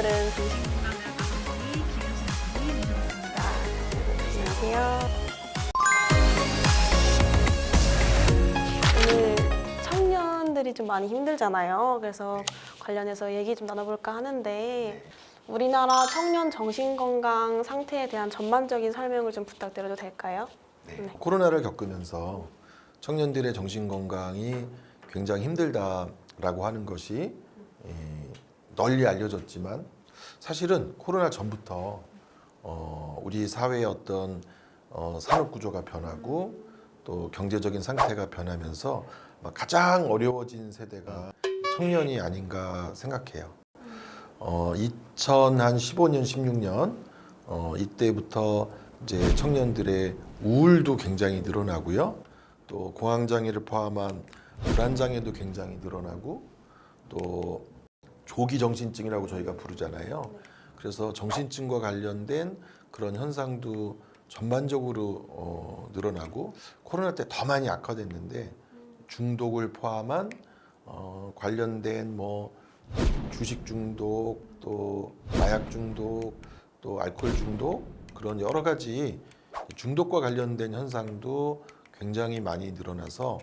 오늘은. 안녕하세요. 오늘 청년들이 좀 많이 힘들잖아요. 그래서 관련해서 얘기 좀 나눠볼까 하는데 우리나라 청년 정신건강 상태에 대한 전반적인 설명을 좀 부탁드려도 될까요? 네. 네. 코로나를 겪으면서 청년들의 정신 건강이 굉장히 힘들다라고 하는 것이 예, 널리 알려졌지만 사실은 코로나 전부터 어, 우리 사회의 어떤 어, 산업 구조가 변하고 또 경제적인 상태가 변하면서 가장 어려워진 세대가 청년이 아닌가 생각해요. 어, 2015년, 16년 어, 이때부터 이제 청년들의 우울도 굉장히 늘어나고요. 또 공황 장애를 포함한 불안 장애도 굉장히 늘어나고 또 조기 정신증이라고 저희가 부르잖아요. 그래서 정신증과 관련된 그런 현상도 전반적으로 어, 늘어나고 코로나 때 더 많이 악화됐는데 중독을 포함한 어, 관련된 뭐 주식 중독 또 마약 중독 또 알코올 중독 그런 여러 가지 중독과 관련된 현상도 굉장히 많이 늘어나서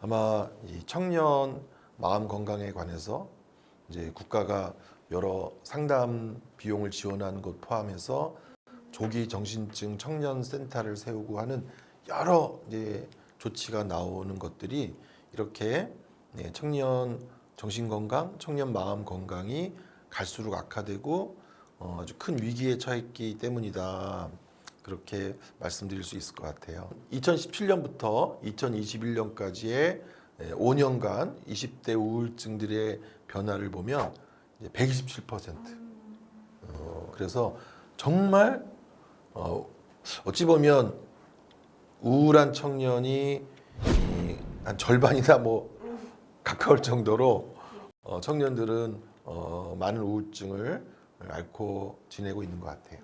아마 이 청년 마음 건강에 관해서 이제 국가가 여러 상담 비용을 지원하는 것 포함해서 조기 정신증 청년 센터를 세우고 하는 여러 이제 조치가 나오는 것들이 이렇게 네, 청년 정신 건강, 청년 마음 건강이 갈수록 악화되고 어, 아주 큰 위기에 처했기 때문이다. 그렇게 말씀드릴 수 있을 것 같아요. 2017년부터 2021년까지의 5년간 20대 우울증들의 변화를 보면 이제 127%. 어, 그래서 정말 어, 어찌 보면 우울한 청년이 이, 한 절반이나 뭐 가까울 정도로 어, 청년들은 어, 많은 우울증을 앓고 지내고 있는 것 같아요.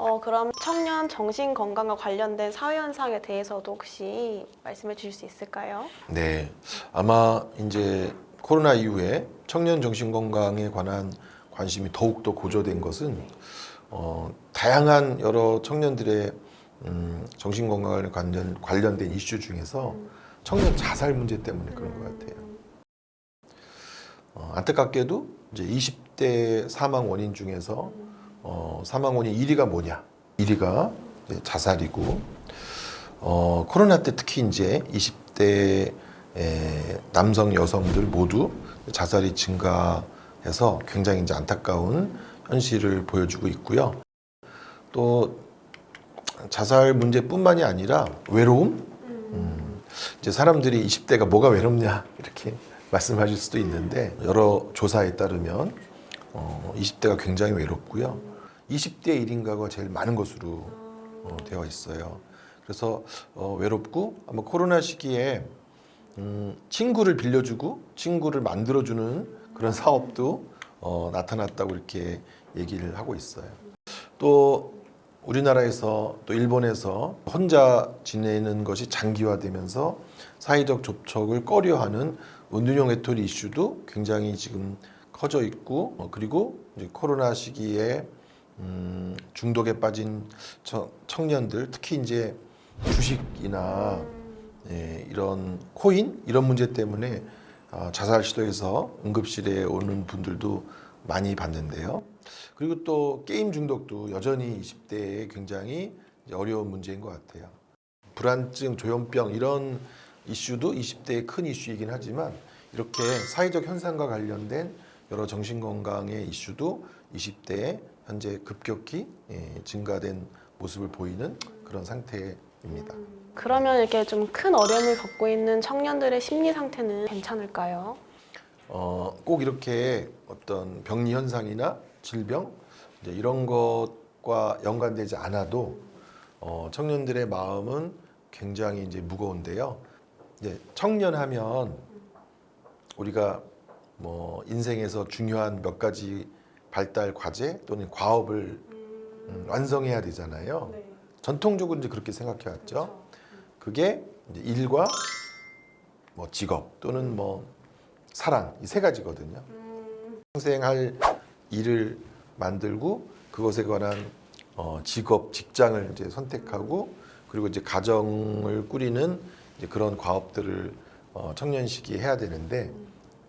네. 어, 그럼 청년 정신 건강과 관련된 사회 현상에 대해서도 혹시 말씀해 주실 수 있을까요? 네. 아마 이제 코로나 이후에 청년 정신 건강에 관한 관심이 더욱더 고조된 것은 어, 다양한 여러 청년들의 음, 정신 건강에 관련 관련된 이슈 중에서 청년 자살 문제 때문에 그런 것 같아요. 어, 안타깝게도 이제 20대 사망 원인 중에서 어, 사망 원인 1위가 뭐냐? 1위가 이제 자살이고 어, 코로나 때 특히 이제 20대 에, 남성 여성들 모두 자살이 증가해서 굉장히 이제 안타까운 현실을 보여주고 있고요. 또 자살 문제뿐만이 아니라 외로움. 음, 이제 사람들이 20대가 뭐가 외롭냐 이렇게 말씀하실 수도 있는데 여러 조사에 따르면 어, 20대가 굉장히 외롭고요. 20대 1인가가 제일 많은 것으로 어, 되어 있어요. 그래서 어, 외롭고 아마 코로나 시기에 음, 친구를 빌려주고 친구를 만들어주는 그런 사업도 어, 나타났다고 이렇게 얘기를 하고 있어요. 또 우리나라에서 또 일본에서 혼자 지내는 것이 장기화되면서 사회적 접촉을 꺼려하는 은둔형 외톨이 이슈도 굉장히 지금 커져 있고 어, 그리고 코로나 시기에 음, 중독에 빠진 청- 청년들 특히 이제 주식이나 예, 이런 코인 이런 문제 때문에 아, 자살 시도해서 응급실에 오는 분들도 많이 봤는데요. 그리고 또 게임 중독도 여전히 20대에 굉장히 어려운 문제인 것 같아요. 불안증, 조현병 이런 이슈도 20대의 큰 이슈이긴 하지만 이렇게 사회적 현상과 관련된 여러 정신 건강의 이슈도 20대에 현재 급격히 예, 증가된 모습을 보이는 그런 상태입니다. 그러면 이렇게 좀 큰 어려움을 겪고 있는 청년들의 심리 상태는 괜찮을까요? 어, 꼭 이렇게 어떤 병리 현상이나 질병 이제 이런 것과 연관되지 않아도 어, 청년들의 마음은 굉장히 이제 무거운데요. 이제 청년하면 우리가 뭐 인생에서 중요한 몇 가지 발달 과제 또는 과업을 음, 완성해야 되잖아요. 전통적으로 이제 그렇게 생각해 왔죠. 그게 이제 일과 뭐 직업 또는 뭐 사랑 이 세 가지거든요. 평생 할 일을 만들고 그것에 관한 어, 직업, 직장을 이제 선택하고 그리고 이제 가정을 꾸리는 이제 그런 과업들을 어, 청년 시기에 해야 되는데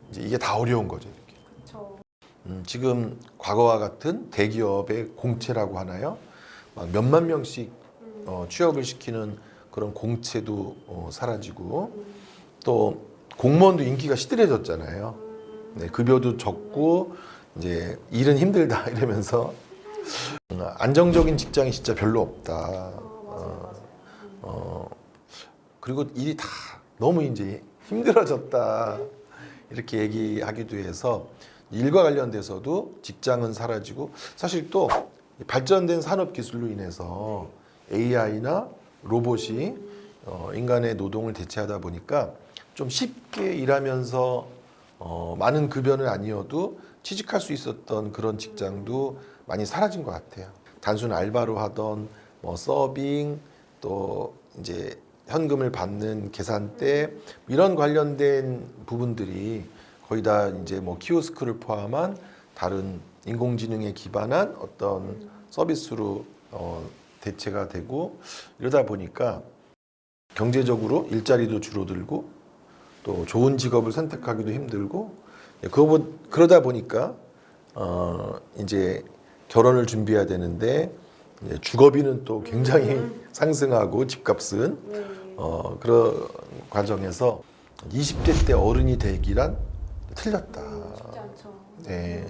이제 이게 다 어려운 거죠. 음, 지금 과거와 같은 대기업의 공채라고 하나요? 막 몇만 명씩 어, 취업을 시키는 그런 공채도 어, 사라지고 또 공무원도 인기가 시들해졌잖아요. 네, 급여도 적고 이제 일은 힘들다 이러면서 음, 안정적인 직장이 진짜 별로 없다. 어, 어, 그리고 일이 다 너무 이제 힘들어졌다 이렇게 얘기하기도 해서 일과 관련돼서도 직장은 사라지고 사실 또 발전된 산업 기술로 인해서 AI나 로봇이 어, 인간의 노동을 대체하다 보니까 좀 쉽게 일하면서 어, 많은 급여는 아니어도 취직할 수 있었던 그런 직장도 많이 사라진 것 같아요. 단순 알바로 하던 뭐 서빙 또 이제 현금을 받는 계산대 이런 관련된 부분들이 거의 다 이제 뭐 키오스크를 포함한 다른 인공지능에 기반한 어떤 서비스로 어, 대체가 되고 이러다 보니까 경제적으로 일자리도 줄어들고 또 좋은 직업을 선택하기도 힘들고 예, 그거 그러다 보니까 어 이제 결혼을 준비해야 되는데 주거비는 또 굉장히 상승하고 집값은 네. 어 그런 과정에서 20대 때 어른이 되기란 틀렸다. 쉽지 않죠. 네.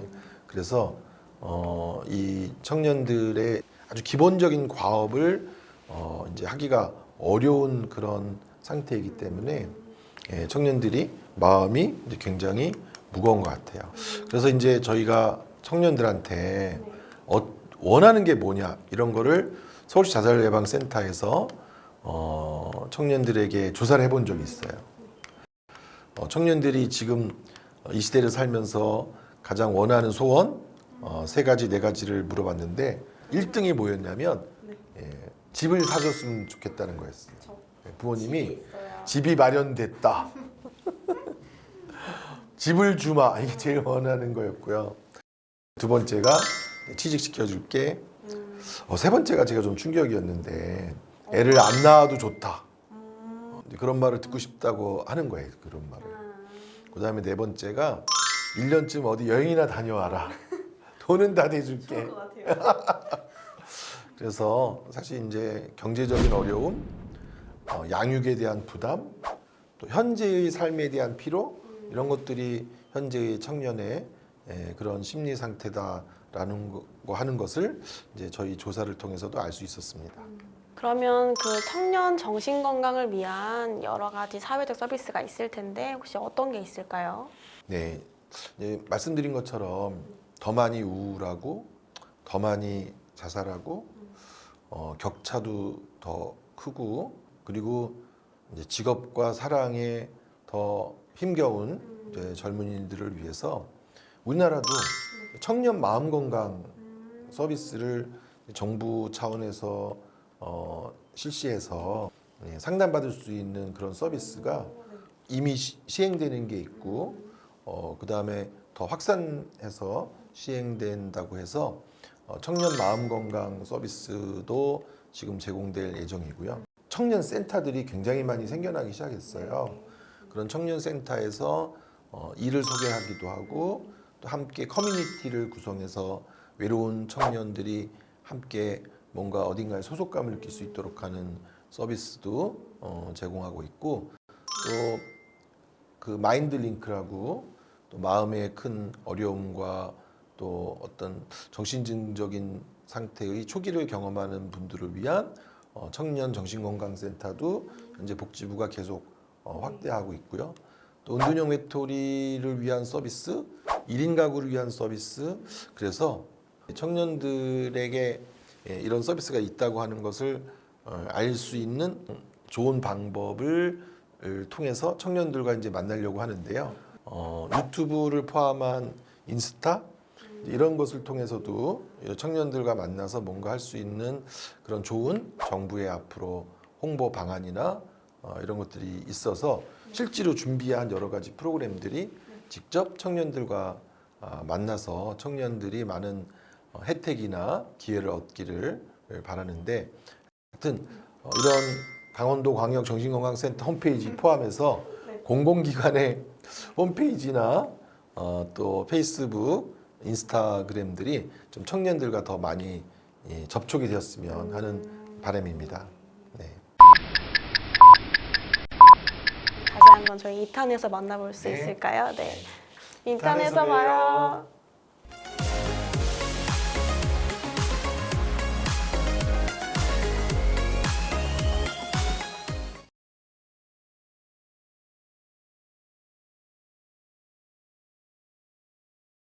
그래서 어, 이 청년들의 아주 기본적인 과업을 어, 이제 하기가 어려운 그런 상태이기 때문에 예, 청년들이 마음이 이제 굉장히 무거운 것 같아요. 그래서 이제 저희가 청년들한테 어, 원하는 게 뭐냐 이런 거를 서울시 자살 예방 센터에서 어, 청년들에게 조사를 해본 적이 있어요. 어, 청년들이 지금 이 시대를 살면서 가장 원하는 소원 어, 세 가지 네 가지를 물어봤는데 1등이 뭐였냐면 네. 예, 집을 사줬으면 좋겠다는 거였어요. 예, 부모님이. 집이 마련됐다. 집을 주마 이게 제일 원하는 거였고요. 두 번째가 취직시켜 줄게. 음. 어, 세 번째가 제가 좀 충격이었는데 애를 안 낳아도 좋다. 음. 어, 그런 말을 듣고 싶다고 하는 거예요. 그런 말을. 음. 그다음에 네 번째가 1년쯤 어디 여행이나 다녀와라. 돈은 다 대줄게. 좋을 것 같아요. 그래서 사실 이제 경제적인 어려움, 어, 양육에 대한 부담, 또 현재의 삶에 대한 피로 이런 것들이 현재의 청년의 예, 그런 심리 상태다라는 거, 거 하는 것을 이제 저희 조사를 통해서도 알 수 있었습니다. 그러면 그 청년 정신 건강을 위한 여러 가지 사회적 서비스가 있을 텐데 혹시 어떤 게 있을까요? 네, 예, 말씀드린 것처럼 더 많이 우울하고 더 많이 자살하고 어, 격차도 더 크고 그리고 이제 직업과 사랑에 더 힘겨운 이제 젊은이들을 위해서 우리나라도 청년 마음 건강 서비스를 정부 차원에서 어, 실시해서 예, 상담받을 수 있는 그런 서비스가 이미 시, 시행되는 게 있고 어, 그 다음에 더 확산해서 시행된다고 해서 어, 청년 마음 건강 서비스도 지금 제공될 예정이고요. 청년 센터들이 굉장히 많이 생겨나기 시작했어요. 그런 청년 센터에서 어, 일을 소개하기도 하고 또 함께 커뮤니티를 구성해서 외로운 청년들이 함께 뭔가 어딘가에 소속감을 느낄 수 있도록 하는 서비스도 어, 제공하고 있고 또 그 마인드 링크라고 또 마음의 큰 어려움과 또 어떤 정신증적인 상태의 초기를 경험하는 분들을 위한 어, 청년 정신건강센터도 현재 복지부가 계속 어, 확대하고 있고요. 또 은둔형 외톨이를 위한 서비스, 1인 가구를 위한 서비스, 그래서 청년들에게 예, 이런 서비스가 있다고 하는 것을 어, 알수 있는 좋은 방법을 을 통해서 청년들과 이제 만나려고 하는데요. 어, 유튜브를 포함한 인스타 이런 것을 통해서도 청년들과 만나서 뭔가 할 수 있는 그런 좋은 정부의 앞으로 홍보 방안이나 어, 이런 것들이 있어서 실제로 준비한 여러 가지 프로그램들이 직접 청년들과 아, 만나서 청년들이 많은 어, 혜택이나 기회를 얻기를 바라는데 하여튼 어, 이런 강원도 광역 정신건강센터 홈페이지 포함해서 네. 공공기관의 홈페이지나 어, 또 페이스북, 인스타그램들이 좀 청년들과 더 많이 예, 접촉이 되었으면 하는 바람입니다. 네. 다시 한번 저희 2탄에서 만나볼 수 네. 있을까요? 네. 이탄에서 2탄에서 봐요.